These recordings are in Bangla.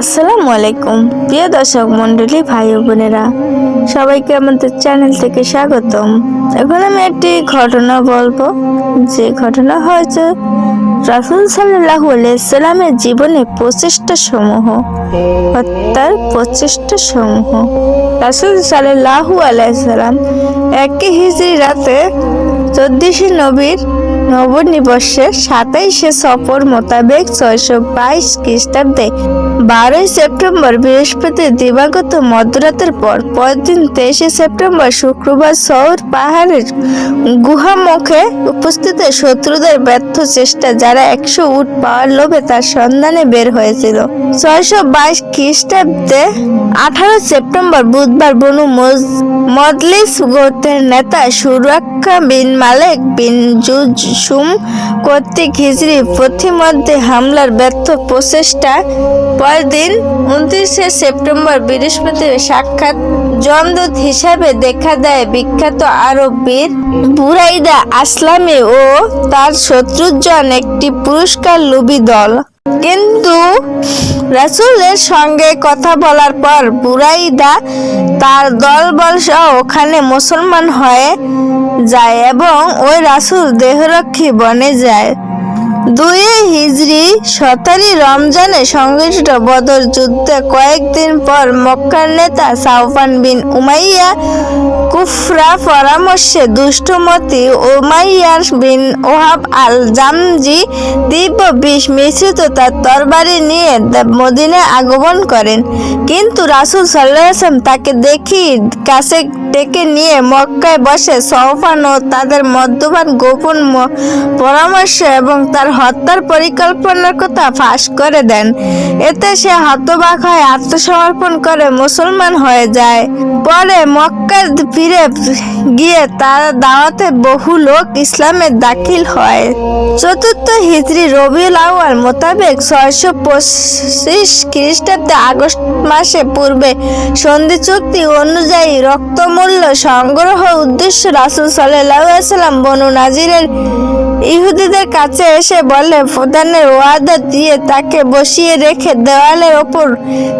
আসসালামু আলাইকুম। প্রিয় দর্শক মন্ডলী ভাই বোনেরা, সবাইকে আমাদের চ্যানেল থেকে স্বাগতম। এখন আমি একটি ঘটনা বলব। যে ঘটনা হয়েছে রাসুল সাল্লাহ সাল্লামের জীবনে প্রচেষ্টা সমূহ, হত্যার প্রচেষ্টা সমূহ। রাসুল সাল্লাহু আলাইসাল্লাম একই হিজড়ি রাতে চোদ্দশে নবীর নবনিবর্ষে সাতাইশে সফর মোতাবেক ছয়শো বাইশ খ্রিস্টাব্দে বারোই সেপ্টেম্বর বৃহস্পতি দিবাগত মধ্যরাতের পর পরদিন তেইশে সেপ্টেম্বর শুক্রবার শহর পাহাড়ের গুহামুখে উপস্থিত শত্রুদের ব্যর্থ চেষ্টা যারা একশো উট পাওয়ার লোভে তার সন্ধানে বের হয়েছিল। ছয়শো বাইশ খ্রিস্টাব্দে আঠারো সেপ্টেম্বর বুধবার বনু মজলিস গোত্রের নেতা সুরাক্ষা বিন মালেক বিন জুজুম কর্তৃক হিজরি পথিমধ্যে হামলার ব্যর্থ প্রচেষ্টা পরদিন উনত্রিশে সেপ্টেম্বর বৃহস্পতির সাক্ষাৎ জমদূত হিসাবে দেখা দেয় বিখ্যাত আরব বীর বুরাইদা আসলামে ও তার শত্রুজন একটি পুরস্কার লোভী দল। কিন্তু রাসূলের সঙ্গে কথা বলার পর বুরাইদা তার দলবল সহ ওখানে মুসলমান হয়ে যায় এবং ওই রাসূল দেহরক্ষী বনে যায়। দুই হিজরি সতারি রমজানে সংঘটিত বদর যুদ্ধে কয়েকদিন পর মক্কার নেতা সাউফান বিন উমাইয়া কুফরা পরামর্শে দুষ্টমতি উমাইয়ার বিন ওহাব আল জামজি দিব্য বিষ মিশ্রিত তার তরবারি নিয়ে মদিনে আগমন করেন। কিন্তু রাসূল সাল্লাল্লাহু তাকে দেখি কাছে ডেকে নিয়ে মক্কায় বসে সৌফান ও তাদের মদ্যপান গোপন পরামর্শ এবং তার হত্যার পরিকল্পনার কথা ফাঁস করে দেন। এতে সে হতবাক হয়ে আত্মসমর্পণ করে মুসলমান হয়ে যায়। পরে মক্কায় ফিরে গিয়ে তার দাওয়াতে বহু লোক ইসলামে দাখিল হয়। চতুর্থ হিজরি রবিউল আউয়াল মোতাবেক ছয়শো পঁচিশ খ্রিস্টাব্দে আগস্ট মাসে পূর্বে সন্ধি চুক্তি অনুযায়ী রক্তমূল্য সংগ্রহ উদ্দেশ্য রাসুল সাল্লাহ সাল্লাম বনু নাজিরের ইহুদিদের কাছে এসে বলে প্রধানের ওয়াদা দিয়ে তাকে বসিয়ে রেখে দেওয়ালের ওপর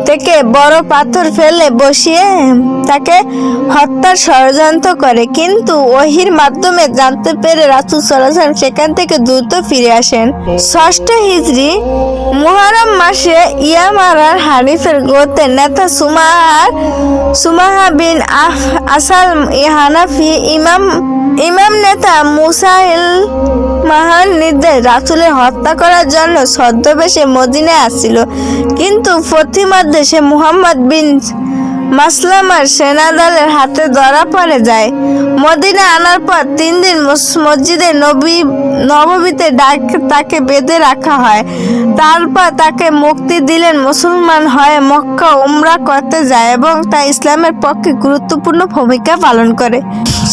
থেকে বড় পাথর ফেলে বসিয়ে তাকে হত্যার ষড়যন্ত্র করে। কিন্তু ওহির মাধ্যমে জানতে পেরে রাসুল সাল্লাম সেখান থেকে দ্রুত ফিরে আসেন। ষষ্ঠ হিজড়ি মুহরম মাসে ইয়ামারার হানিফের গোত্রের নেতা সুমাহার, সুমাহা বিন আসাল হানাফি ইমাম ইমাম নেতা মুসাইল মাহান নির্দেশ রাসুলের হত্যা করার জন্য সদ্যবেশে মদিনে আসছিল কিন্তু প্রতিমধ্যে সে মুহাম্মদ বিন মাসলামার সেনাদলের হাতে ধরা পড়ে যায়। মদিনা আনার পর তিন দিন মসজিদে নবী নববীতে ডাক তাকে বেঁধে রাখা হয়। তারপর তাকে মুক্তি দিলেন মুসলমান হয়ে মক্কা উমরা করতে যায় এবং তা ইসলামের পক্ষে গুরুত্বপূর্ণ ভূমিকা পালন করে।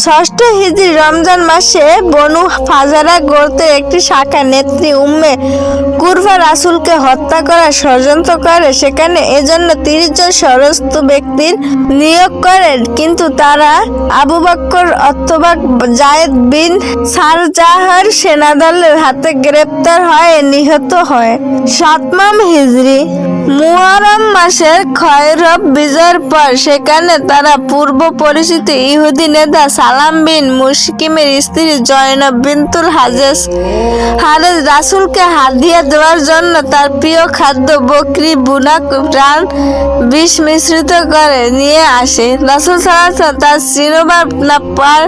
ষষ্ঠ হিজরি রমজান মাসে বনু ফাজারা গোত্রের একটি শাখা নেত্রী উম্মে কুরফা রাসুলকে হত্যা করার ষড়যন্ত্র করে। সেখানে এজন্য তিরিশ জন সরস্ত ব্যক্তির নিয়োগ করেন। কিন্তু তারা আবু বক্কর অথবা জায়েদ বিন সারজাহার সেনাদলের হাতে গ্রেপ্তার হয়ে নিহত হয়। সাতমাম হিজরি মুহরম মাসের খয়রব বিজয়ের পর সেখানে তারা পূর্ব পরিচিত ইহুদি নেতা সালাম বিন মুশকিমের স্ত্রী জয়নব বিনতুল হাজেস হারেস রাসুলকে হাদিয়া দেওয়ার জন্য তার প্রিয় খাদ্য বকরি, বুনা প্রাণ বিষ মিশ্রিত করে নিয়ে আসে। রাসুল সাল্লাহ তার সিনোবার না পার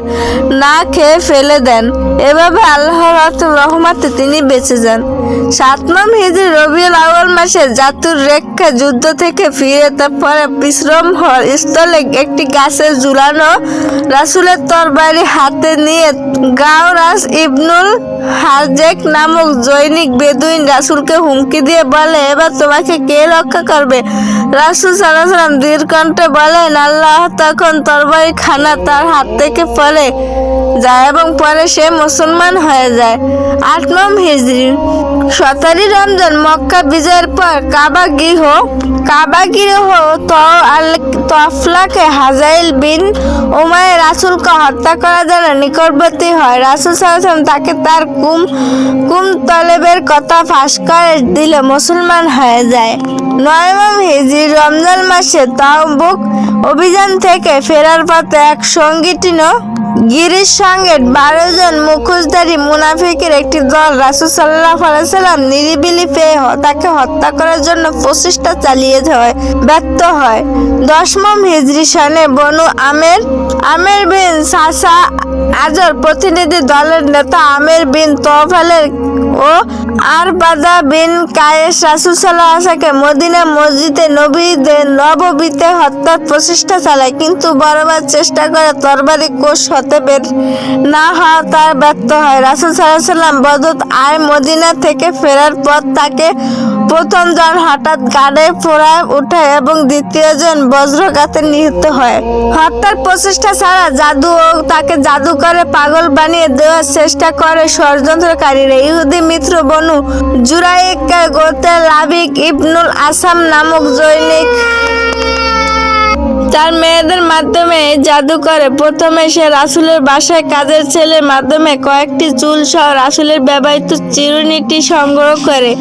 না খেয়ে ফেলে দেন। এভাবে আল্লাহর রহমাতে তিনি বেঁচে যান। সাত নাম হিজরি রবিউল আউয়াল মাসে জাতুর রেখা যুদ্ধ থেকে ফিরে তারপরে বিশ্রাম হল স্থলে একটি গাছে ঝুলানো রাসুলের তরবারি হাতে নিয়ে গাওরাস ইবনুল হাজেক নামক জৈনিক বেদুইন রাসুলকে হুমকি দিয়ে বলে, এবার তোমাকে কে রক্ষা করবে? রাসুল সাল্লাম দীর্ঘণ্ঠে বলেন, আল্লাহ তখন তরবারি খানা তার হাত থেকে পড়ে যায় এবং পরে সে মুসলমান হয়ে যায়। আট নম হিজরি। সতেরোই রমজান মক্কা বিজয়ের পর কাবা গৃহ কাবা গৃহ তফলাকে হাজাইল বিন উমায় রাসুলকে হত্যা করার জন্য নিকটবর্তী হয়। রাসুল সাল্লাম তাকে তার কুম কুম তলেবের কথা ফাঁস করে দিলে মুসলমান হয়ে যায়। নয়ম হিজরি, রমজান মাসে তাওবুক অভিযান থেকে ফেরার পথে এক সঙ্গীটিন গিরির সঙ্গে বারো জন মুখোশধারী মুনাফিকের একটি দল রাসুল সাল্লাহ সাল্লাম নিরিবিলি পেয়ে তাকে হত্যা করার জন্য প্রচেষ্টা চালিয়ে হয় ব্যর্থ হয়। দশম হিজরি সনে বনু আমের আমের বিন সাসা আজর প্রতিনিধি দলের নেতা আমের বিন তোফালের ও আরবাদা বিন কায়েস রাসুল সাল্লাহকে মদিনা মসজিদে নবীদের নববীতে হত্যার প্রচেষ্টা চালায়, কিন্তু বরাবর চেষ্টা করে তরবারি কোষ হতে বের না হওয়া তার ব্যর্থ হয়। রাসুল সাল্লাহ সাল্লাম বদত আয় মদিনা থেকে ফেরার পর তাকে প্রথম জন হঠাৎ গাড়ে ফোড়ায় উঠে এবং দ্বিতীয় জন বজ্রঘাতে নিহত হয়। হত্যার প্রচেষ্টা ছাড়া জাদু ও তাকে জাদু করে পাগল বানিয়ে দেওয়ার চেষ্টা করে ষড়যন্ত্রকারীরা। ইহুদি মিত্র বনু জুরাইক গোতে লাবিক ইবনুল আসাম নামক জৈনিক তার মেয়েদের মাধ্যমে জাদু করে। প্রথমে সে রাসুলের বাসায় কাজের ছেলের মাধ্যমে কয়েকটি চুল সহ রাসুলের ব্যবহৃত চিরুনিটি সংগ্রহ করে,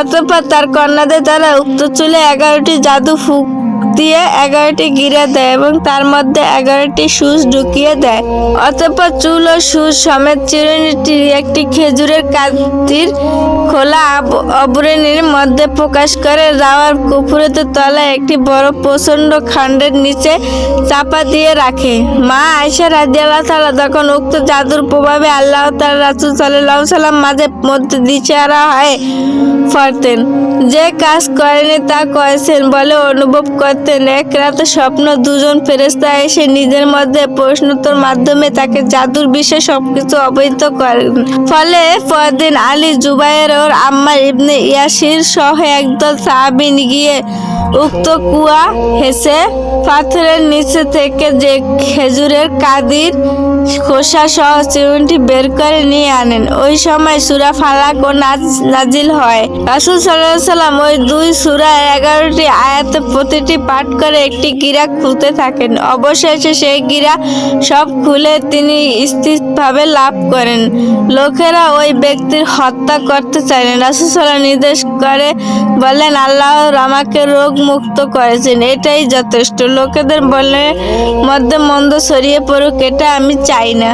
অতঃপর তার কন্যাদের দ্বারা উক্ত চুলে এগারোটি জাদু ফুক দিয়ে এগারোটি গিরা দেয় এবং তার মধ্যে এগারোটি সুচ ঢুকিয়ে দেয়। অতঃপর চুল ও সুচ সমেত চিরুনিটি একটি খেজুরের কাতির খোলা আব- অবরণীর মধ্যে প্রকাশ করে রাওয়ার কুপুরেতে তলায় একটি বড় প্রচণ্ড খণ্ডের নিচে চাপা দিয়ে রাখে। মা আয়সা রাজিয়াল্লাহ তাআলা তখন উক্ত জাদুর প্রভাবে আল্লাহ তাআলা রাসূল সাল্লাল্লাহু সাল্লাম মাঝে মধ্যে দিশেহারা হয়ে পড়তেন যে কাজ করেনি তা করেছেন বলে অনুভব করতেন। এক রাতে স্বপ্ন দুজন ফেরেস্তা এসে নিজের মধ্যে প্রশ্নোত্তর মাধ্যমে তাকে জাদুর বিষয়ে সবকিছু অবহিত করেন। ফলে পরদিন আলী জুবাইর ওর আম্মার ইবনে ইয়াসির সহ একদল সাহাবিন গিয়ে উক্ত কুয়া হেসে পাথরের নিচে থেকে যে খেজুরের কাদির খোসা সহ চিরুনটি বের করে নিয়ে আনেন। ওই সময় সুরা ফালাক ও নাজ- নাজিল হয়। রাসুল সাল্লাম ওই দুই সুরা এগারোটি আয়াতে প্রতিটি পাঠ করে একটি গিরা খুলতে থাকেন। অবশেষে সেই গিরা সব খুলে তিনি স্থিরভাবে লাভ করেন। লোকেরা ওই ব্যক্তির হত্যা করতে চাইলেন। রাসুল সাল্লাহ নির্দেশ করে বলেন আল্লাহ আমাকে রোগ মুক্ত করেছেন, এটাই যথেষ্ট। লোকেদের বলে, মধ্যে মন্দ ছড়িয়ে পড়ুক, এটা আমি চাই না।